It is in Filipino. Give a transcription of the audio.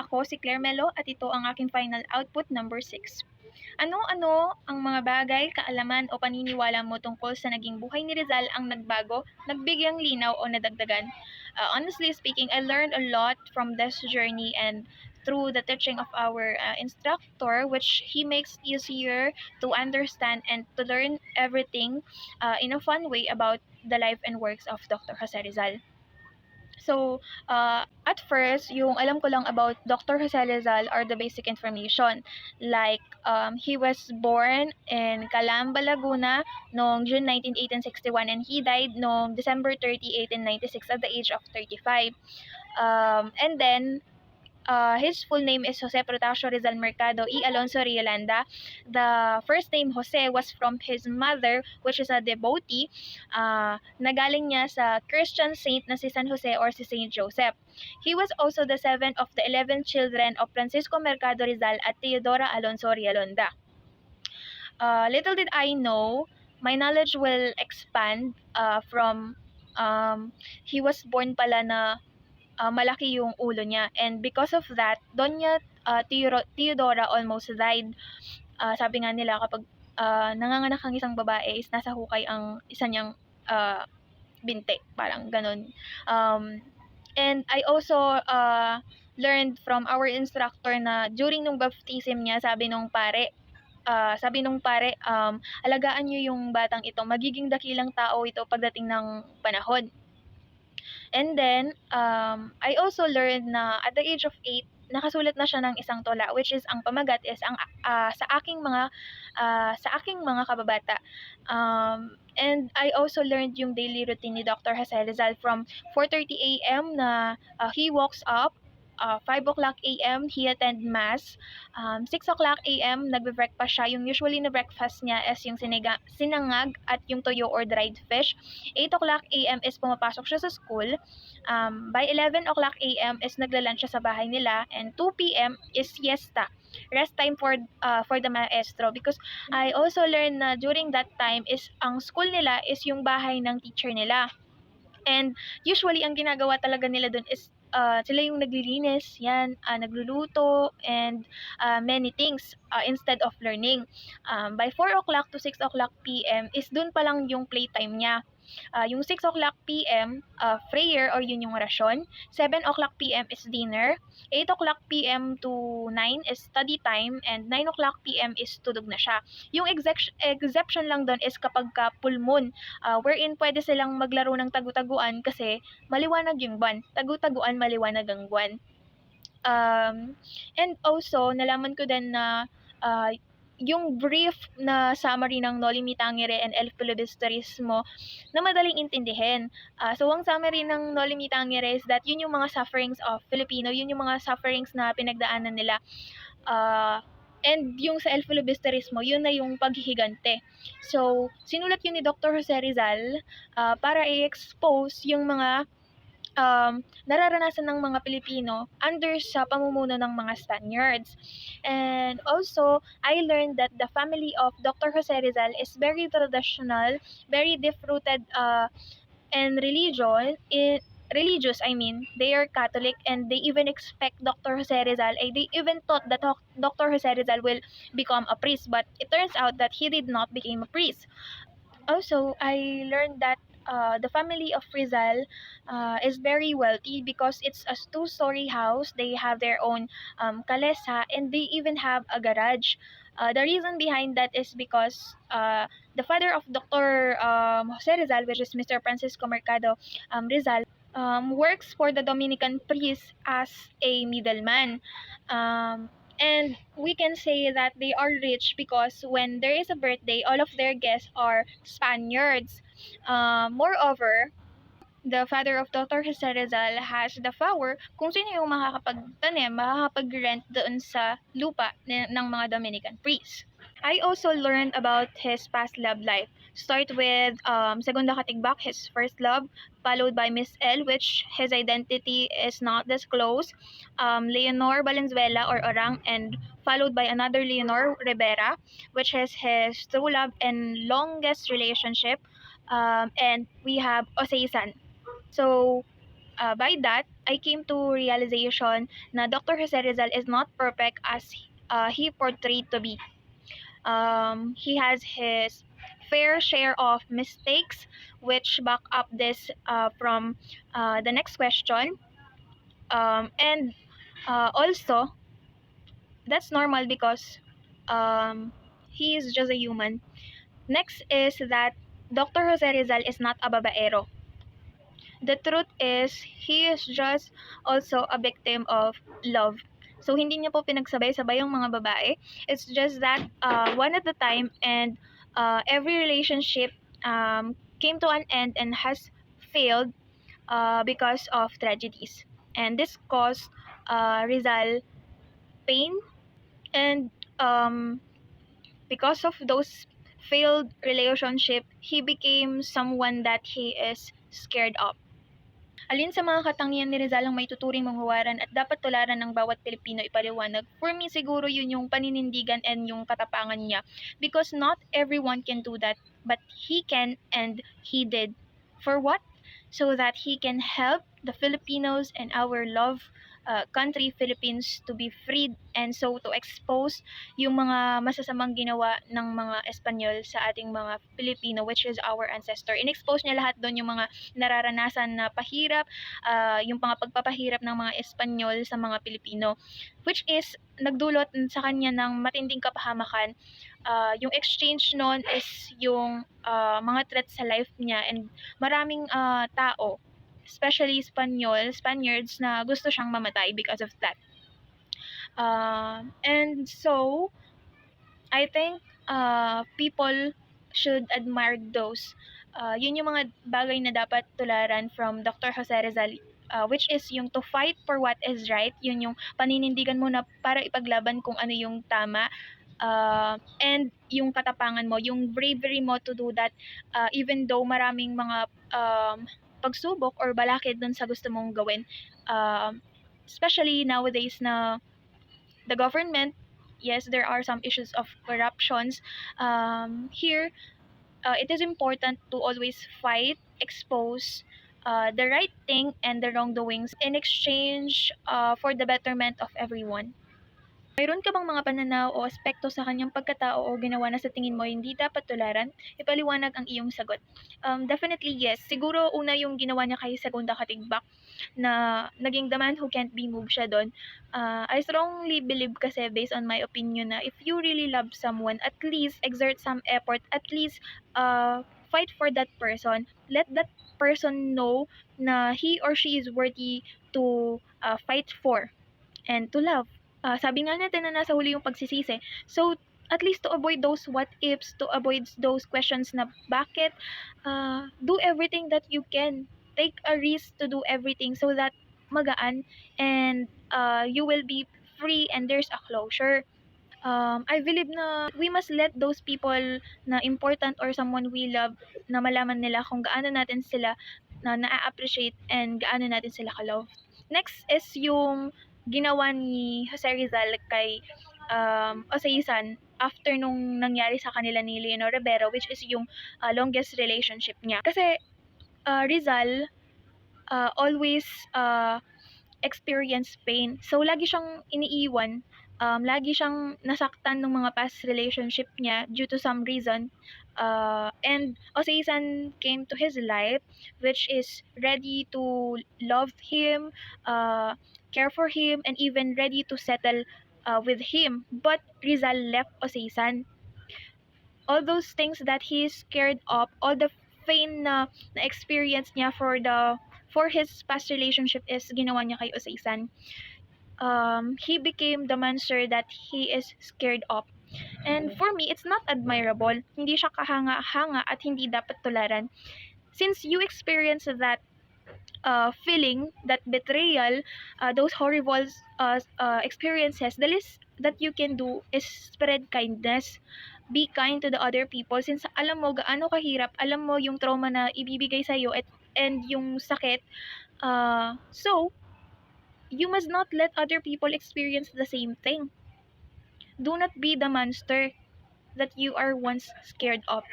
Ako si Claire Melo at ito ang aking final output number 6. Ano-ano ang mga bagay, kaalaman o paniniwala mo tungkol sa naging buhay ni Rizal ang nagbago, nagbigyang linaw o nadagdagan? Uh, honestly speaking, I learned a lot from this journey and through the teaching of our uh, instructor, which he makes easier to understand and to learn everything uh, in a fun way about the life and works of Dr. Jose Rizal. So, uh, at first, yung alam ko lang about Dr. Jose Rizal are the basic information. Like, um, he was born in Calamba, Laguna noong June 19, 1861 and he died noong December 30, 1896 at the age of 35. Um, and then, uh, his full name is Jose Protasio Rizal Mercado y Alonso Riolanda. The first name Jose was from his mother, which is a devotee. Uh, nagaling niya sa Christian saint na si San Jose or si Saint Joseph. He was also the seventh of the eleven children of Francisco Mercado Rizal at Teodora Alonso Riolanda. Uh, little did I know, my knowledge will expand uh, from um, he was born pala na uh, malaki yung ulo niya. And because of that, Doña uh, Teoro- Teodora almost died. Uh, sabi nga nila kapag uh, nanganganak ang isang babae is nasa hukay ang isa niyang uh, binte. Parang ganun. Um, and I also uh, learned from our instructor na during nung baptism niya, sabi nung pare, uh, sabi nung pare, um, alagaan niyo yung batang ito, magiging dakilang tao ito pagdating ng panahon. And then, um, I also learned na at the age of 8, nakasulat na siya ng isang tula which is ang pamagat is ang uh, sa aking mga uh, sa aking mga kababata. Um, and I also learned yung daily routine ni Dr. Jose Rizal from 4:30 AM na uh, he walks up uh, 5 o'clock a.m. he attend mass. Um, 6 o'clock a.m. nagbe-breakfast siya. Yung usually na breakfast niya is yung siniga, sinangag at yung toyo or dried fish. 8 o'clock a.m. is pumapasok siya sa school. Um, by 11 o'clock a.m. is nagla-lunch siya sa bahay nila. And 2 p.m. is siesta rest time for uh, for the maestro because I also learned na during that time is ang school nila is yung bahay ng teacher nila. And usually ang ginagawa talaga nila doon is uh, sila yung naglilinis, yan, uh, nagluluto, and uh, many things uh, instead of learning. Um, by 4 o'clock to 6 o'clock p.m. is dun pa lang yung playtime niya. Uh, yung 6 o'clock p.m., uh, prayer or yun yung orasyon. 7 o'clock p.m. is dinner. 8 o'clock p.m. to 9 is study time. And 9 o'clock p.m. is tulog na siya. Yung exec- exception lang doon is kapag ka full moon, uh, wherein pwede silang maglaro ng tagu-taguan kasi maliwanag yung buwan. Tagu-taguan, maliwanag ang buwan. Um, and also, nalaman ko din na uh, yung brief na summary ng Noli Me Tangere and El Filibusterismo na madaling intindihin. Uh, so, ang summary ng Noli Me Tangere is that yun yung mga sufferings of Filipino, yun yung mga sufferings na pinagdaanan nila. Uh, and yung sa El Filibusterismo, yun na yung paghihigante. So, sinulat yun ni Dr. Jose Rizal uh, para i-expose yung mga um, nararanasan ng mga Pilipino under sa pamumuno ng mga Spaniards. And also, I learned that the family of Dr. Jose Rizal is very traditional, very deep-rooted uh, in religion, in, religious, I mean, they are Catholic and they even expect Dr. Jose Rizal, eh, they even thought that Dr. Jose Rizal will become a priest, but it turns out that he did not become a priest. Also, I learned that uh, the family of Rizal uh, is very wealthy because it's a two-story house. They have their own um, kalesa and they even have a garage. Uh, the reason behind that is because uh, the father of Dr. Um, Jose Rizal, which is Mr. Francisco Mercado um, Rizal, um, works for the Dominican priest as a middleman. Um, and we can say that they are rich because when there is a birthday, all of their guests are Spaniards. Uh, moreover, the father of Dr. Jose Rizal has the power kung sino yung makakapagtanim, makakapag-rent doon sa lupa ng mga Dominican priests. I also learned about his past love life. Start with um, Segunda Katigbak, his first love, followed by Miss L, which his identity is not disclosed, um, Leonor Valenzuela or Orang, and followed by another Leonor Rivera, which is his true love and longest relationship. Um, and we have Oseisan. So, uh, by that, I came to realization na Dr. Jose Rizal is not perfect as uh, he portrayed to be. Um, he has his fair share of mistakes, which back up this uh, from uh, the next question. Um, and uh, also, that's normal because um, he is just a human. Next is that Dr. Jose Rizal is not a babaero. The truth is, he is just also a victim of love. So, hindi niya po pinagsabay-sabay yung mga babae. It's just that uh, one at a time and uh, every relationship um, came to an end and has failed uh, because of tragedies. And this caused uh, Rizal pain and um, because of those failed relationship, he became someone that he is scared of. Alin sa mga katangian ni Rizal ang may tuturing manghuwaran at dapat tularan ng bawat Pilipino ipaliwanag? For me, siguro yun yung paninindigan and yung katapangan niya. Because not everyone can do that, but he can and he did. For what? So that he can help the Filipinos and our love uh, country, Philippines, to be freed and so to expose yung mga masasamang ginawa ng mga Espanyol sa ating mga Pilipino, which is our ancestor. In-expose niya lahat doon yung mga nararanasan na pahirap, uh, yung mga pagpapahirap ng mga Espanyol sa mga Pilipino, which is nagdulot sa kanya ng matinding kapahamakan. Uh, yung exchange noon is yung uh, mga threats sa life niya and maraming uh, tao especially Spanyol, Spaniards na gusto siyang mamatay because of that. Uh, and so, I think uh, people should admire those. Uh, yun yung mga bagay na dapat tularan from Dr. Jose Rizal uh, which is yung to fight for what is right, yun yung paninindigan mo na para ipaglaban kung ano yung tama, uh, and yung katapangan mo, yung bravery mo to do that, uh, even though maraming mga um, pagsubok or balakid dun sa gusto mong gawin. Uh, especially nowadays na the government, yes, there are some issues of corruptions. Um, here, uh, it is important to always fight, expose uh, the right thing and the wrongdoings in exchange uh, for the betterment of everyone. Mayroon ka bang mga pananaw o aspekto sa kanyang pagkatao o ginawa na sa tingin mo hindi dapat tularan? Ipaliwanag ang iyong sagot. Um, definitely yes. Siguro una yung ginawa niya kay Segunda Katigbak na naging the man who can't be moved siya doon. Uh, I strongly believe kasi based on my opinion na if you really love someone, at least exert some effort, at least uh, fight for that person. Let that person know na he or she is worthy to uh, fight for and to love uh, sabi nga natin na nasa huli yung pagsisisi. So, at least to avoid those what ifs, to avoid those questions na bakit, uh, do everything that you can. Take a risk to do everything so that magaan and uh, you will be free and there's a closure. Um, I believe na we must let those people na important or someone we love na malaman nila kung gaano natin sila na na-appreciate and gaano natin sila ka-love. Next is yung ginawa ni Jose Rizal kay um, Oseisan after nung nangyari sa kanila ni Leonor Rivero which is yung uh, longest relationship niya. Kasi uh, Rizal uh, always uh, experience pain. So lagi siyang iniiwan um, lagi siyang nasaktan ng mga past relationship niya due to some reason. Uh, and Oseisan came to his life, which is ready to love him, uh, care for him, and even ready to settle uh, with him. But Rizal left Oseisan. All those things that he scared of, all the pain na, na experience niya for the for his past relationship is ginawa niya kay Oseisan um, he became the monster that he is scared of. And for me, it's not admirable. Hindi siya kahanga-hanga at hindi dapat tularan. Since you experience that uh, feeling, that betrayal, uh, those horrible uh, uh, experiences, the least that you can do is spread kindness. Be kind to the other people since alam mo gaano kahirap, alam mo yung trauma na ibibigay sa'yo at, and yung sakit. Uh, so, you must not let other people experience the same thing. Do not be the monster that you are once scared of.